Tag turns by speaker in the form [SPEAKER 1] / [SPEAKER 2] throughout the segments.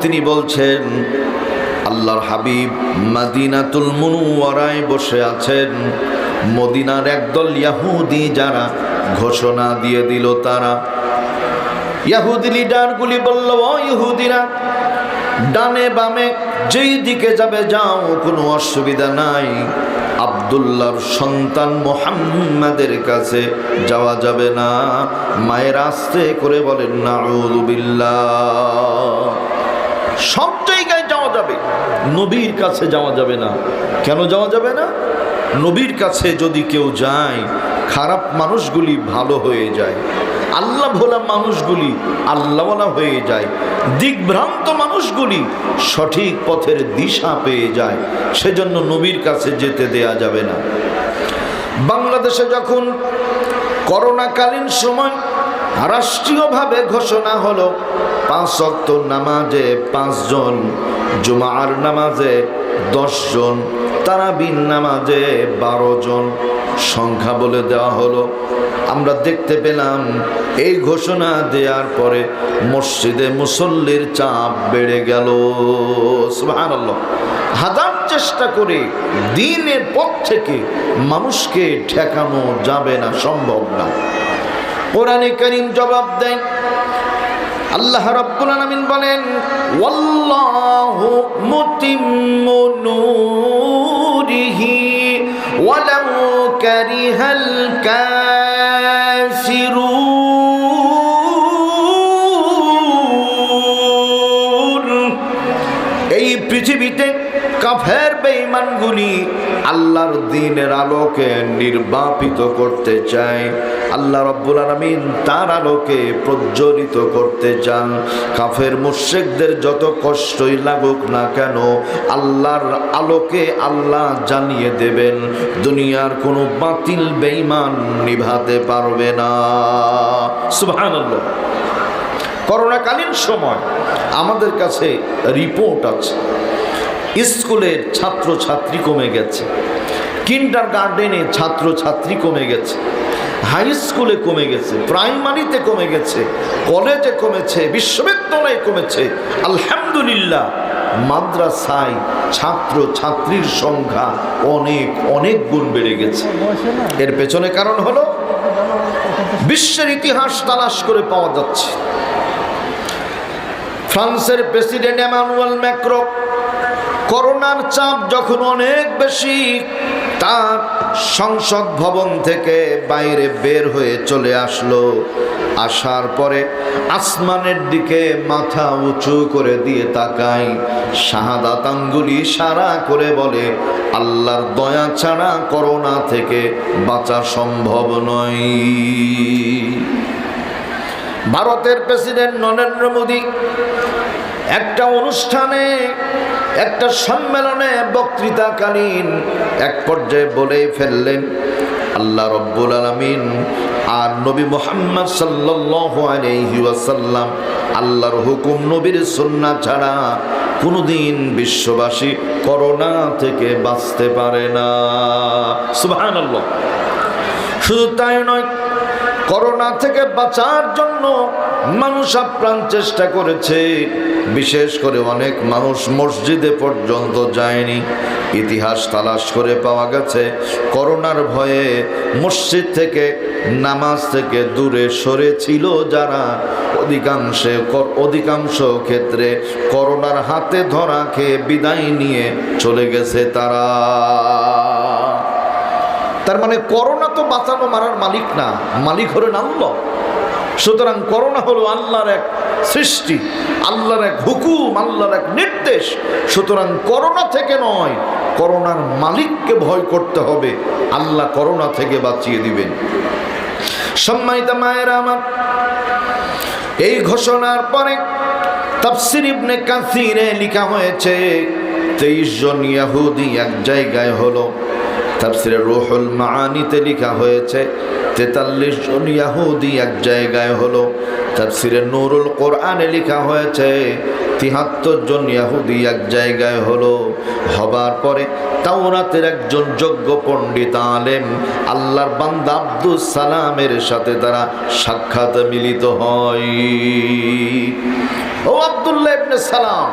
[SPEAKER 1] তিনি বলছেন, আল্লাহর হাবিব মাদিনাতুল মুনওয়ারায় বসে আছেন। মদিনার একদল ইয়াহুদি যারা ঘোষণা দিয়ে দিল তারা ইয়াহুদি লিডারগুলি বলল, ও ইহুদিরা, ডানে বামে যেই দিকে যাবে যাও, কোনো অসুবিধা নাই। আবদুল্লাহর সন্তান মোহাম্মদের কাছে যাওয়া যাবে না। মায়ের আস্তে করে বলেন না সব জায়গায় যাওয়া যাবে, নবীর কাছে যাওয়া যাবে না। কেন যাওয়া যাবে না? নবীর কাছে যদি কেউ যায়, খারাপ মানুষগুলি ভালো হয়ে যায়। আল্লাহ ভোলা মানুষগুলি আল্লাহওয়ালা হয়ে যায়। দিকভ্রান্ত মানুষগুলি সঠিক পথের দিশা পেয়ে যায়। সেজন্য নবীর কাছে যেতে দেয়া যাবে না। বাংলাদেশে যখন করোনাকালীন সময় রাষ্ট্রীয়ভাবে ঘোষণা হলো, পাঁচ অক্ত নামাজে পাঁচজন, জুমার নামাজে দশজন তারাবিন নামাজে বারো জন সংখ্যা বলে দেওয়া হলো। আমরা দেখতে পেলাম, এই ঘোষণা দেওয়ার পরে মসজিদে মুসল্লির চাপ বেড়ে গেল। হাজার চেষ্টা করে দিনের পথ থেকে মানুষকে ঠেকানো যাবে না, সম্ভব না। কোরআনে করিম জবাব দেয়, আল্লাহ রাব্বুল আলামিন বলেন, ওয়াল্লাহু মুতিম্মু নূরিহি ওয়ালাউ কারিহাল কাফিরুন বেঈমানগুলি আল্লাহর দিনের আলোকে নির্বাপিত করতে চায়। আল্লাহ রব্বুল আলমিন তার আলোকে প্রজ্বলিত করতে চান। কাফের মুশ্রিকদের যত কষ্টই লাগুক না কেন, আল্লাহর আলোকে আল্লাহ জানিয়ে দেবেন, দুনিয়ার কোনো বাতিল বেঈমান নিভাতে পারবে না। সুবহানাল্লাহ। করোনাকালীন সময় আমাদের কাছে রিপোর্ট আছে। স্কুলের ছাত্র ছাত্রী কমে গেছে। কিন্ডার গার্ডেনে ছাত্র ছাত্রী কমে গেছে। হাই স্কুলে কমে গেছে। প্রাইমারিতে কমে গেছে। কলেজে কমেছে। বিশ্ববিদ্যালয়ে কমেছে। আলহামদুলিল্লাহ, মাদ্রাসায় ছাত্র ছাত্রীর সংখ্যা অনেক অনেক গুণ বেড়ে গেছে। এর পেছনে কারণ হলো, বিশ্বের ইতিহাস তালাশ করে পাওয়া যাচ্ছে। ফ্রান্সের প্রেসিডেন্ট এমানুয়েল ম্যাক্রো করোনার চাপ যখন অনেক বেশি, তার সংসদ ভবন থেকে বাইরে বের হয়ে চলে আসলো। আসার পরে আসমানের দিকে মাথা উঁচু করে দিয়ে তাকাই শাহাদাত আঙ্গুলি সারা করে বলে, আল্লাহর দয়া ছাড়া করোনা থেকে বাঁচা সম্ভব নয়। ভারতের প্রেসিডেন্ট নরেন্দ্র মোদী একটা অনুষ্ঠানে, একটা সম্মেলনে বক্তৃতাকালীন এক পর্যায়ে বলে ফেললেন, আল্লাহ রব্বুল আলমিন আর নবী মোহাম্মদ ওয়াসাল্লাম আল্লাহর হুকুম নবীর সুন্না ছাড়া কোনোদিন বিশ্ববাসী করোনা থেকে বাঁচতে পারে না। শুধু তাই নয় করোনা থেকে বাঁচার জন্য মানুষ আপ্রাণ চেষ্টা করেছে। বিশেষ করে অনেক মানুষ মসজিদে পর্যন্ত যায়নি। ইতিহাস তালাশ করে পাওয়া গেছে, করোনার ভয়ে মসজিদ থেকে নামাজ থেকে দূরে সরে ছিল যারা। অধিকাংশে অধিকাংশ ক্ষেত্রে করোনার হাতে ধরা খেয়ে বিদায় নিয়ে চলে গেছে তারা। তার মানে করোনা তো বাঁচানো মারার মালিক না, মালিক হলেন আল্লাহ। সুতরাং করোনা হলো আল্লাহর এক সৃষ্টি, আল্লাহর এক হুকুম, আল্লাহর এক নির্দেশ। সুতরাং করোনা থেকে নয়, করোনার মালিককে ভয় করতে হবে। আল্লাহ করোনা থেকে বাঁচিয়ে দিবেন। সম্মানিত মায়েরা আমার, এই ঘোষণার পরে তাফসির কাসিরে লেখা হয়েছে, তেইশ জন ইয়াহুদি এক জায়গায় হলো। তাফসিরে রুহুল মাআনিতে লেখা হয়েছে, তেতাল্লিশ জন ইয়াহুদি এক জায়গায় হলো। তাফসিরে নুরুল কোরআনে লেখা হয়েছে, তিহাত্তর জন ইয়াহুদি এক জায়গায় হলো। হবার পরে তাওরাতের একজন যোগ্য পণ্ডিত আলেম, আল্লাহর বান্দা আব্দুল সালামের সাথে তারা সাক্ষাৎ মিলিত হয়। ও আব্দুল্লাহ ইবনে সালাম,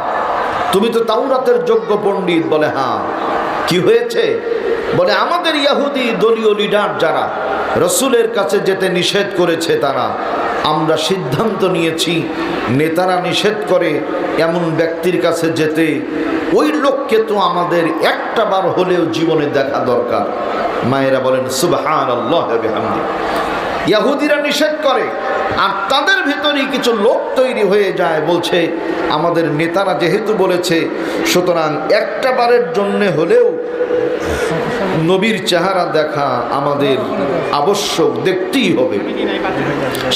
[SPEAKER 1] তুমি তো তাওরাতের যোগ্য পণ্ডিত বলে হ্যাঁ। কি হয়েছে? বলে, আমাদের ইয়াহুদি দলীয় লিডার যারা, রসুলের কাছে যেতে নিষেধ করেছে তারা, আমরা সিদ্ধান্ত নিয়েছি, নেতারা নিষেধ করে এমন ব্যক্তির কাছে যেতে, ওই লোককে তো আমাদের একটা বার হলেও জীবনে দেখা দরকার। মায়েরা বলেন সুবাহ ইয়াহুদিরা নিষেধ করে। আর তাদের ভেতরেই কিছু লোক তৈরি হয়ে যায়, বলছে, আমাদের নেতারা যেহেতু বলেছে, সুতরাং একটা বারের জন্যে হলেও নবীর চেহারা দেখা আমাদের আবশ্যক দেখতেই হবে।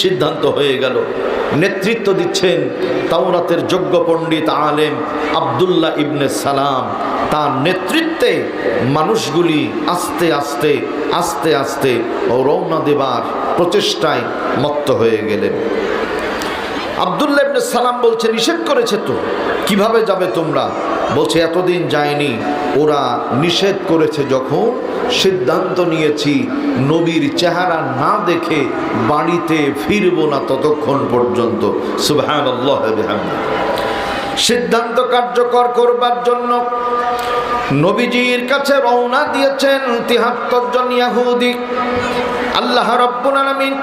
[SPEAKER 1] সিদ্ধান্ত হয়ে গেল। নেতৃত্ব দিচ্ছেন তাওরাতের যোগ্য পণ্ডিত আলেম আবদুল্লাহ ইবনে সালাম। তার নেতৃত্বে মানুষগুলি আস্তে আস্তে আস্তে আস্তে রওনা দেবার প্রচেষ্টায় মত্ত হয়ে গেলেন। আবদুল্লাহ ইবনে সালাম বলছে নিষেধ করেছে তো। কীভাবে যাবে তোমরা? বলছে, এতদিন যায়নি। ওরা নিষেধ করেছে যখন সিদ্ধান্ত নিয়েছি নবীর চেহারা না দেখে বাড়িতে ফিরবো না ততক্ষণ পর্যন্ত। সিদ্ধান্ত কার্যকর করবার জন্য নবীজির কাছে রওনা দিয়েছেন তিহাত্তর জন ইয়াহুদি। আল্লাহ রব্বুল আলামিন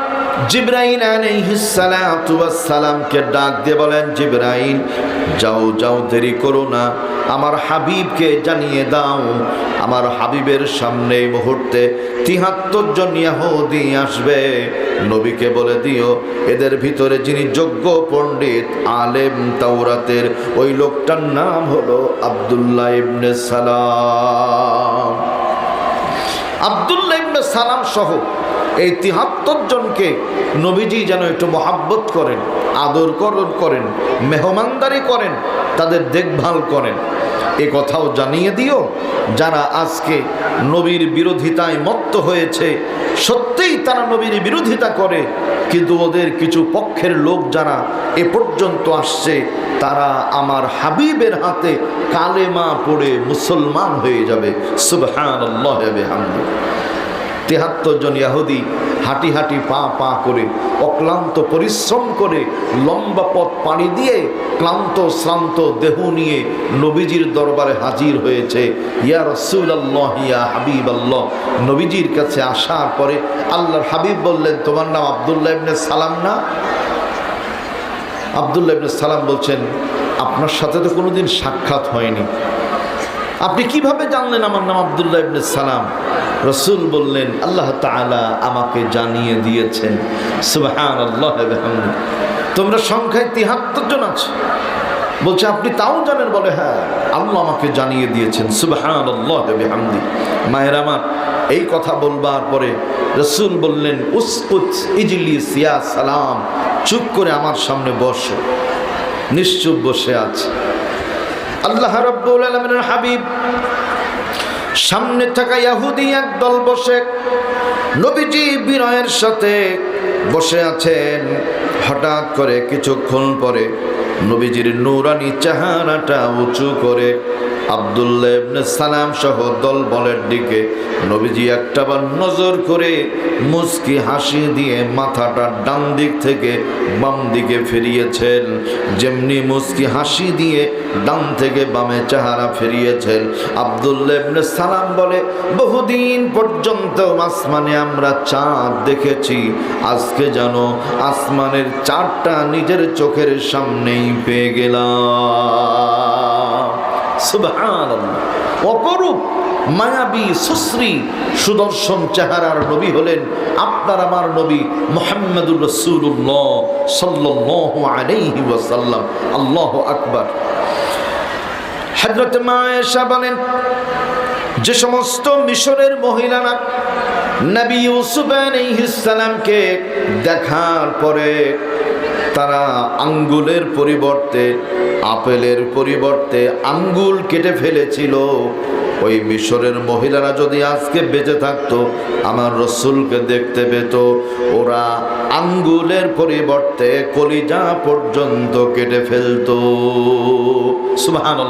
[SPEAKER 1] জিব্রাইল আলাইহিস সালাতু ওয়াস সালামকে ডাক দিয়ে বলেন, জিব্রাইল, যাও যাও, দেরি করো না। আমার হাবিবকে জানিয়ে দাও, আমার হাবিবের সামনে এই মুহূর্তে তিহাত্তর জন ইয়াহুদি আসবে। নবীকে বলে দিও, এদের ভিতরে যিনি যোগ্য পণ্ডিত, আলেম তাওরাতের ওই লোকটার নাম হলো আব্দুল্লাহ ইবনে সালাম। আব্দুল্লাহ ইবনে সালাম সহ এই তিহাত্তর জনকে নবীজি যেন একটু মহাব্বত করেন, আদর করেন, মেহমানদারি করেন, তাদের দেখভাল করেন। এ কথাও জানিয়ে দিও, যারা আজকে নবীর বিরোধিতায় মত্ত হয়েছে, সত্যিই তারা নবীর বিরোধিতা করে, কিন্তু ওদের কিছু পক্ষের লোক যারা এ পর্যন্ত আসছে, তারা আমার হাবিবের হাতে কালেমা পড়ে মুসলমান হয়ে যাবে। সুবহান তেহাত্তর জন ইয়াহুদি হাঁটি হাঁটি পা পা করে অক্লান্ত পরিশ্রম করে লম্বা পথ পাড়ি দিয়ে ক্লান্ত শ্রান্ত দেহ নিয়ে নবীজির দরবারে হাজির হয়েছে। ইয়া রসুল আল্লাহ ইয়া হাবিব আল্লাহ নবীজির কাছে আসার পরে আল্লাহর হাবিব বললেন, তোমার নাম আবদুল্লাহ ইবনে সালাম না? আবদুল্লাহ ইবনে সালাম বলছেন, আপনার সাথে তো কোনোদিন সাক্ষাৎ হয়নি। আপনি কীভাবে জানলেন আমার নাম আবদুল্লাহ ইবনে সালাম? রসুল বললেন, আল্লাহ তাআলা আমাকে জানিয়ে দিয়েছেন। সুবহান আল্লাহ তোমরা সংখ্যায় তিহাত্তর জন আছে। বলছে, আপনি তাও জানেন? বলে হ্যাঁ আল্লাহ আমাকে জানিয়ে দিয়েছেন। সুবহান আল্লাহ হামদি মায়ের আমার, এই কথা বলবার পরে রসুল বললেন, উসকুত ইজলি সিয়া সালাম, চুপ করে আমার সামনে বসো। নিশ্চুপ বসে আছে। আল্লাহ রব্বুল আলমিনের হাবিব, সামনে থাকা ইয়াহুদি এক দল বসে, নবীজি বিনয়ের সাথে বসে আছেন। হঠাৎ করে কিছুক্ষণ পরে নবীজির নুরানি চেহারাটা উঁচু করে আবদুল্লাহ ইবনে সালাম সহ দল বলের দিকে নবীজি একটাবার নজর করে মুস্কি হাসি দিয়ে মাথাটা ডান দিক থেকে বাম দিকে ফিরিয়েছেন। যেমনি মুস্কি হাসি দিয়ে ডান থেকে বামে চেহারা ফিরিয়েছেন। আবদুল্লাহ ইবনে সালাম বলে, বহুদিন পর্যন্ত আসমানে আমরা চাঁদ দেখেছি। আজকে যেন আসমানের চারটা নিজের চোখের সামনেই পেয়ে গেলাম। অপরূপ মায়াবী, সুশ্রী, সুদর্শন চেহারার নবী হলেন আপনার আমার নবী মোহাম্মদুর রসুল্লাহ সাল্লাল্লাহু আলাইহি ওয়াসাল্লাম। আল্লাহ আকবার। হযরত মায়েশা বলেন, যে সমস্ত মিশরের মহিলারা নবী ইউসুফ আলাইহিস দেখার পরে তারা আঙ্গুলের পরিবর্তে, আপেলের পরিবর্তে আঙ্গুল কেটে ফেলেছিল। ওই মিশরের মহিলারা যদি আজকে বেঁচে থাকতো, আমার রসুলকে দেখতে পেত। ওরা আঙ্গুলের পরিবর্তে কলিজা পর্যন্ত কেটে ফেলতো। সুবাহান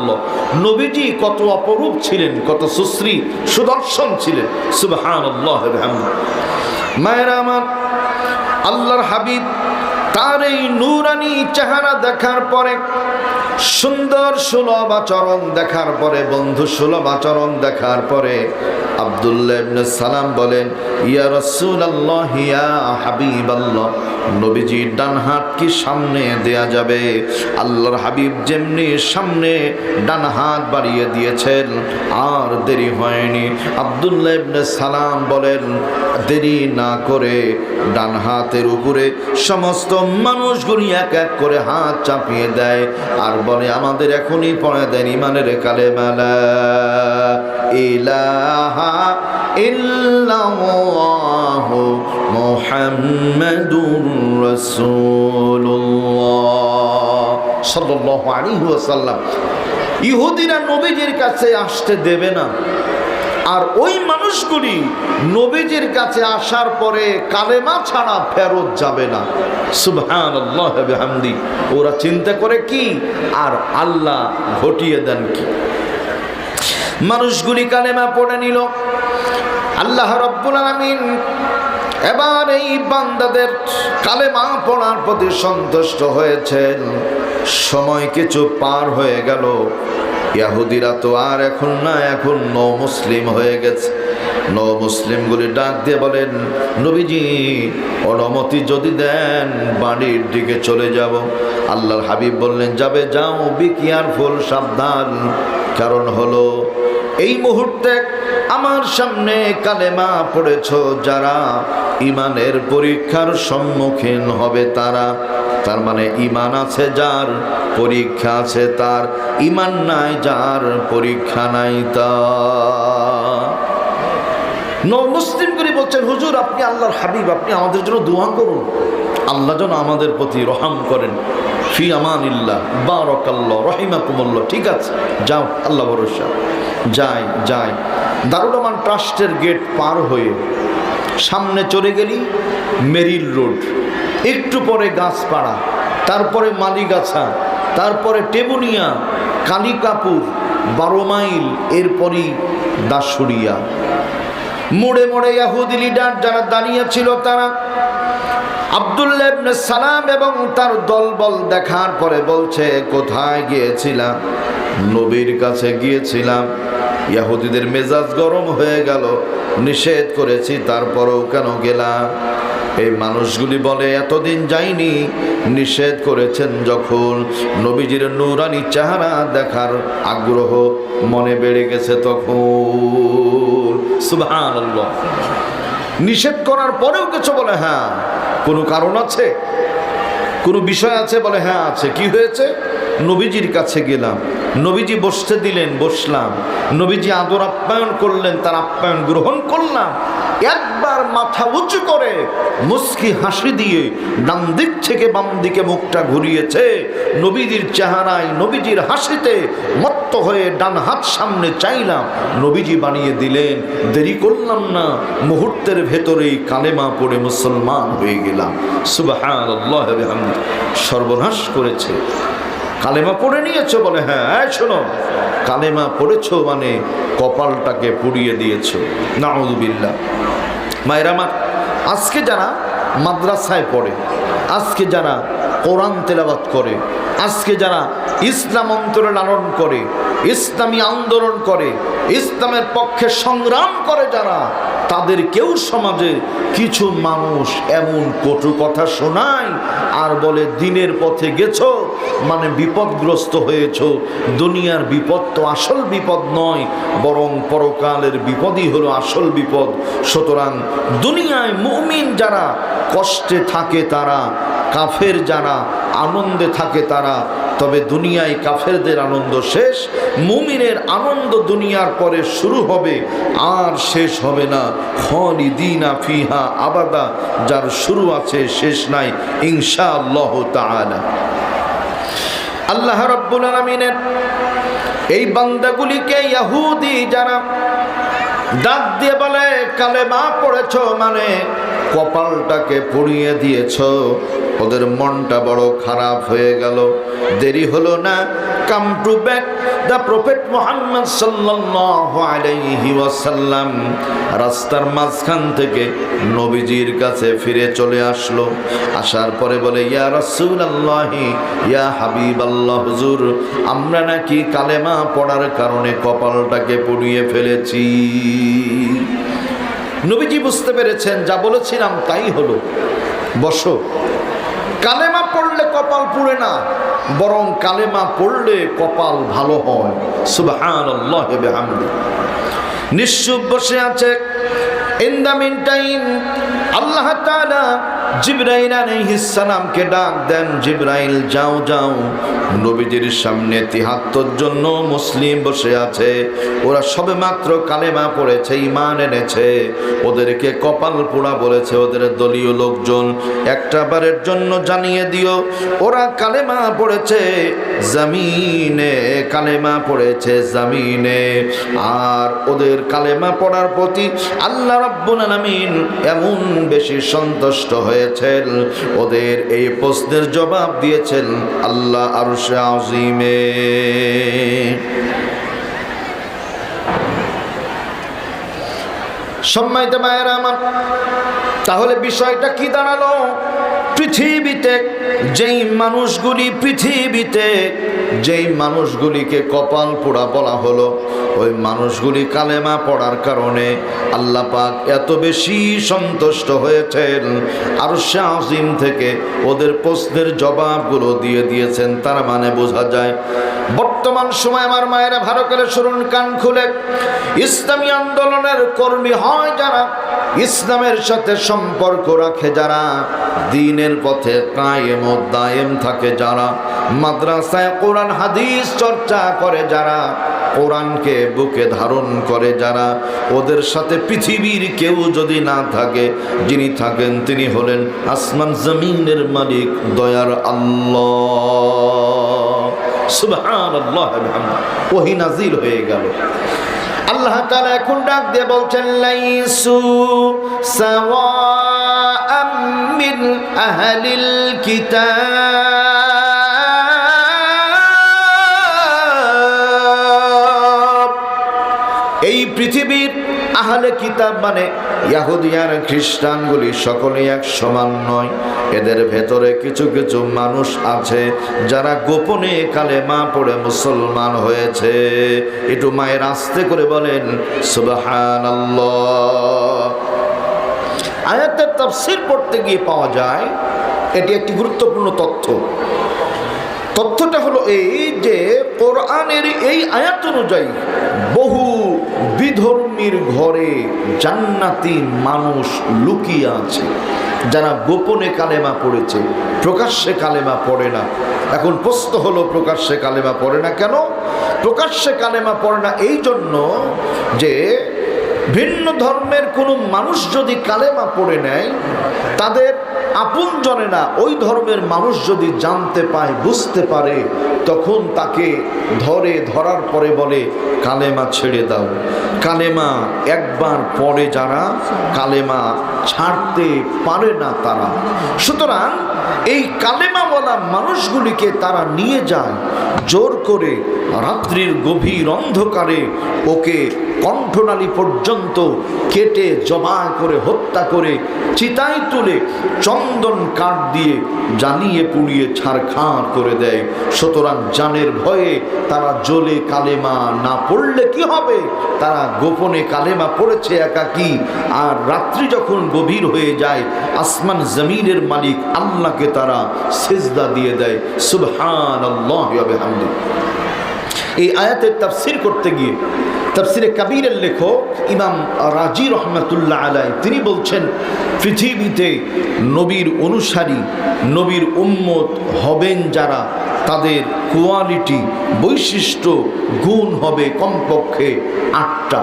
[SPEAKER 1] নবীজি কত অপরূপ ছিলেন, কত সুশ্রী, সুদর্শন ছিলেন। সুবাহান মায়েরা আমার, আল্লাহর হাবিব তার এই নুরানি চেহারা দেখার পরে, সুন্দর সুলভ আচরণ দেখার পরে, বন্ধু সুলভ আচরণ দেখার পরে আব্দুল্লাহ সালাম বলেন, ইয়া রাসূলুল্লাহ, ইয়া হাবিবাল্লাহ নবীজির ডান হাত কি সামনে দেয়া যাবে? আল্লাহর হাবিব যেমনি সামনে ডান হাত বাড়িয়ে দিয়েছেন, আর দেরি হয়নি। আব্দুল্লাহ সালাম বলেন দেরি না করে ডান হাতের উপরে সমস্ত মানুষগুলি এক এক করে হাত চাপিয়ে দেয় আর বলে, আমাদের এখনই পড়ে দেন ইমানের কালে মেলা ইহুদিরা নবীজির কাছে আসতে দেবে না। আর ওই মানুষগুলি নবীজির কাছে আসার পরে কালেমা ছাড়া ফেরত যাবে না। সুবহান ওরা চিন্তা করে কি? আর আল্লাহ ঘটিয়ে দেন কি? মানুষগুলি কালেমা পড়ে নিল। আল্লাহ রব্বুল আলামিন এবার এই বান্দাদের কালেমা পড়ার প্রতি সন্তুষ্ট হয়েছেন। সময় কিছু পার হয়ে গেল। ইয়াহুদিরা তো আর এখন না, এখন ন মুসলিম হয়ে গেছে। ন মুসলিমগুলি ডাক দিয়ে বলেন, নবীজি, অনুমতি যদি দেন, বাড়ির দিকে চলে যাব। আল্লাহর হাবিব বললেন, যাবে, যাও, বি কেয়ারফুল, সাবধান। কারণ হলো, এই মুহূর্তে আমার সামনে কালেমা পড়েছ যারা ইমানের পরীক্ষার সম্মুখীন হবে তারা। তার মানে ইমান আছে যার পরীক্ষা আছে তার। ইমান নাই যার পরীক্ষা নাই তা ন মুসলিম করে বলছেন, হুজুর, আপনি আল্লাহর হাবিব, আপনি আমাদের জন্য দোয়া করুন। আল্লাহ যেন আমাদের প্রতি রহাম করেন। ফি আমান ইল্লাহ রহিমা রহিমাকুমল্লাহ। ঠিক আছে, যাও, আল্লাহ ভরসা। যাই যাই। দারুডামান ট্রাস্টের গেট পার হয়ে সামনে চলে গেলি মেরিল রোড। একটু পরে গাছপাড়া, তারপরে মালিগাছা, তারপরে টেবুনিয়া কালিকাপুর, বারো মাইল, এরপরই দাসুরিয়া মোড়ে মোড়ে ইয়াহুদি লিডার যারা দাঁড়িয়ে ছিল তারা আবদুল্লাহ সালাম এবং তার দলবল দেখার পরে বলছে, কোথায় গিয়েছিলাম? নবীর কাছে গিয়েছিলাম। ইয়াহুদিদের মেজাজ গরম হয়ে গেল। নিষেধ করেছি, তারপরেও কেন গেলাম? এই মানুষগুলি বলে, এতদিন যাইনি। নিষেধ করেছেন যখন নবীজির নুরানি চেহারা দেখার আগ্রহ মনে বেড়ে গেছে তখন। সুভান নিষেধ করার পরেও কিছু বলে হ্যাঁ কোনো কারণ আছে? কোনো বিষয় আছে? বলে হ্যাঁ আছে। কি হয়েছে? নবীজির কাছে গেলাম। নবীজি বসতে দিলেন, বসলাম। নবীজি আদর আপ্যায়ন করলেন, তার আপ্যায়ন গ্রহণ করলাম। একবার মাথা উঁচু করে মুস্কি হাসি দিয়ে ডান দিক থেকে বাম দিকে মুখটা ঘুরিয়েছে। নবীজির চেহারায়, নবীজির হাসিতে মত্ত হয়ে ডান হাত সামনে চাইলাম। নবীজি বানিয়ে দিলেন, দেরি করলাম না, মুহূর্তের ভেতরেই কালেমা পড়ে মুসলমান হয়ে গেলাম। সুবাহ সর্বনাশ করেছে। কালেমা পড়ে নিয়েছো বলে হ্যাঁ শোনো। কালেমা পড়েছো মানে কপালটাকে পুড়িয়ে দিয়েছ। নাউদুবিল্লা মায়ের আমার আজকে যারা মাদ্রাসায় পড়ে, আজকে যারা কোরআন তেলাবাত করে, আজকে যারা ইসলাম অন্তরে লালন করে, ইসলামী আন্দোলন করে, ইসলামের পক্ষে সংগ্রাম করে যারা, তাদের কেউ সমাজে কিছু মানুষ এমন কটু কথা শোনায় আর বলে, দিনের পথে গেছো মানে বিপদগ্রস্ত হয়েছ। দুনিয়ার বিপদ তো আসল বিপদ নয়, বরং পরকালের বিপদই হলো আসল বিপদ। সুতরাং দুনিয়ায় মুমিন যারা, কষ্টে থাকে তারা, কাফের যারা, আনন্দে থাকে তারা, তবে দুনিয়ায় কাফেরদের আনন্দ শেষ, মুমিনের আনন্দ দুনিয়ার পরে শুরু হবে, আর শেষ হবে না। খলিদিনা ফিহা আবাদা, যার শুরু আছে, শেষ নাই ইনশা আল্লাহ তাআলা। আল্লাহ রব্বুল আলমিনের এই বান্দাগুলিকে ইয়াহুদি যারা দাঁত দিয়ে বলে কালে মা পড়েছ মানে কপালটাকে পুড়িয়ে দিয়েছ। ওদের মনটা বড় খারাপ হয়ে গেল। দেরি হলো না। Come to back the prophet Muhammad ওয়াসাল্লাম। রাস্তার মাঝখান থেকে নবীজির কাছে ফিরে চলে আসলো। আসার পরে বলে, ইয়া রাসূলুল্লাহি, ইয়া হাবিবাল্লাহ, হুজুর, আমরা নাকি কালেমা পড়ার কারণে কপালটাকে পুড়িয়ে ফেলেছি। নবীজি বুঝতে পেরেছেন, যা বলেছিলাম তাই হলো। বসো। কালেমা পড়লে কপাল পুড়ে না, বরং কালেমা পড়লে কপাল ভালো হয়। সুবাহ নিশ্চুপ বসে আছে ইন মিন টাইম আল্লাহ তাআলা আলাইহিস সালামকে ডাক দেন যাও যাও। নবীজির সামনে তিহাত্তর জন্য মুসলিম বসে আছে। ওরা সবে মাত্র কালেমা পড়েছে ইমান এনেছে। ওদেরকে কপাল পোড়া বলেছে ওদের দলীয় লোকজন। একটা বারের জন্য জানিয়ে দিও, ওরা কালেমা পড়েছে, জামিনে কালেমা পড়েছে, জামিনে। আর ওদের কালেমা পড়ার প্রতি আল্লাহ রাব্বুল এমন বেশি সন্তুষ্ট হয়েছেন। ওদের এই প্রশ্নের জবাব দিয়েছেন আল্লাহ আরশে আজিমে। সম্মানিত মায়েরা আমার, তাহলে বিষয়টা কি দাঁড়াল? পৃথিবীতে, যেই মানুষগুলি পৃথিবীতে, যেই মানুষগুলিকে কপাল পোড়া বলা হলো, ওই মানুষগুলি কালেমা পড়ার কারণে আল্লাহ পাক এত বেশি সন্তুষ্ট হয়েছেন। আর সে আজিম থেকে ওদের প্রশ্নের জবাবগুলো দিয়ে দিয়েছেন, তার মানে বোঝা যায়, বর্তমান সময় আমার মায়েরা ভালো করে কান খুলে। ইসলামী আন্দোলনের কর্মী হয় যারা, ইসলামের সাথে সম্পর্ক রাখে যারা দিনের পথে কায়েম ও দায়েম থাকে যারা মাদ্রাসায় কোরআন, হাদিস চর্চা করে, যারা কোরআনকে বুকে ধারণ করে, যারা ওদের সাথে পৃথিবীর কেউ যদি না থাকে, যিনি থাকেন তিনি হলেন আসমান জমিনের মালিক, দয়ার আল্লাহ। ওহি নাজিল হয়ে গেল। আল্লাহ তাআলা এখন ডাক দিয়ে বলছেন সাওয়াআম মিন আহলিল কিতাব। এই পৃথিবীর আহলে কিতাব মানে ইয়াহুদিয়ান খ্রিস্টানগুলি সকলে এক সমান নয়। এদের ভেতরে কিছু কিছু মানুষ আছে যারা গোপনে কালেমা পড়ে মুসলমান হয়েছে। একটু মায়ের আস্তে করে বলেন সুবাহান আয়াতের তাফসির পড়তে গিয়ে পাওয়া যায়, এটি একটি গুরুত্বপূর্ণ তথ্য। তথ্যটা হলো এই যে কোরআনের এই আয়াত অনুযায়ী বহু বিধর্মীর ঘরে জান্নাতি মানুষ লুকিয়ে আছে। যারা গোপনে কালেমা পড়েছে, প্রকাশ্যে কালেমা পড়ে না। এখন প্রশ্ন হলো, প্রকাশ্যে কালেমা পড়ে না কেন? প্রকাশ্যে কালেমা পড়ে না এই জন্য যে ভিন্ন ধর্মের কোনো মানুষ যদি কালেমা পড়ে নেয়, তাদের আপন জনে না, ওই ধর্মের মানুষ যদি জানতে পায়, বুঝতে পারে, তখন তাকে ধরে, ধরার পরে বলে, কালেমা ছেড়ে দাও। কালেমা একবার পরে যারা, কালেমা ছাড়তে পারে না তারা। সুতরাং এই কালেমাওয়ালা মানুষগুলিকে তারা নিয়ে যায় জোর করে রাত্রির গভীর অন্ধকারে ওকে কণ্ঠনালী পর্যন্ত কেটে জমা করে হত্যা করে চিতায় তুলে চন্দন কাঠ দিয়ে জ্বালিয়ে পুড়িয়ে ছাড়খাঁড় করে দেয়। সুতরাং জানের ভয়ে তারা জলে কালেমা না পড়লে কি হবে? তারা গোপনে কালেমা পড়েছে একাকি। আর রাত্রি যখন গভীর হয়ে যায়, আসমান জমিনের মালিক আল্লাহকে তারা সেজদা দিয়ে দেয়। সুবহান আল্লাহ হামদি এই আয়াতের তাফসির করতে গিয়ে, তাফসিরে কাবিরের লেখক ইমাম রাজি রহমতুল্লাহ আলাই, তিনি বলছেন, পৃথিবীতে নবীর অনুসারী, নবীর উম্মত হবেন যারা তাদের কোয়ালিটি, বৈশিষ্ট্য গুণ হবে কমপক্ষে আটটা।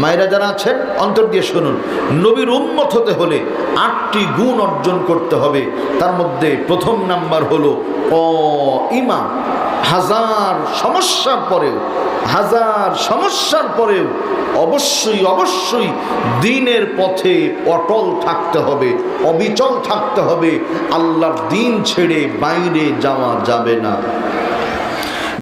[SPEAKER 1] মায়েরা যারা আছেন, অন্তর দিয়ে শুনুন, নবীর উন্মত হতে হলে আটটি গুণ অর্জন করতে হবে। তার মধ্যে প্রথম নাম্বার হলো অ ইমা হাজার সমস্যার পরেও, হাজার সমস্যার পরেও অবশ্যই অবশ্যই দিনের পথে অটল থাকতে হবে, অবিচল থাকতে হবে। আল্লাহর দিন ছেড়ে বাইরে যাওয়া যাবে না।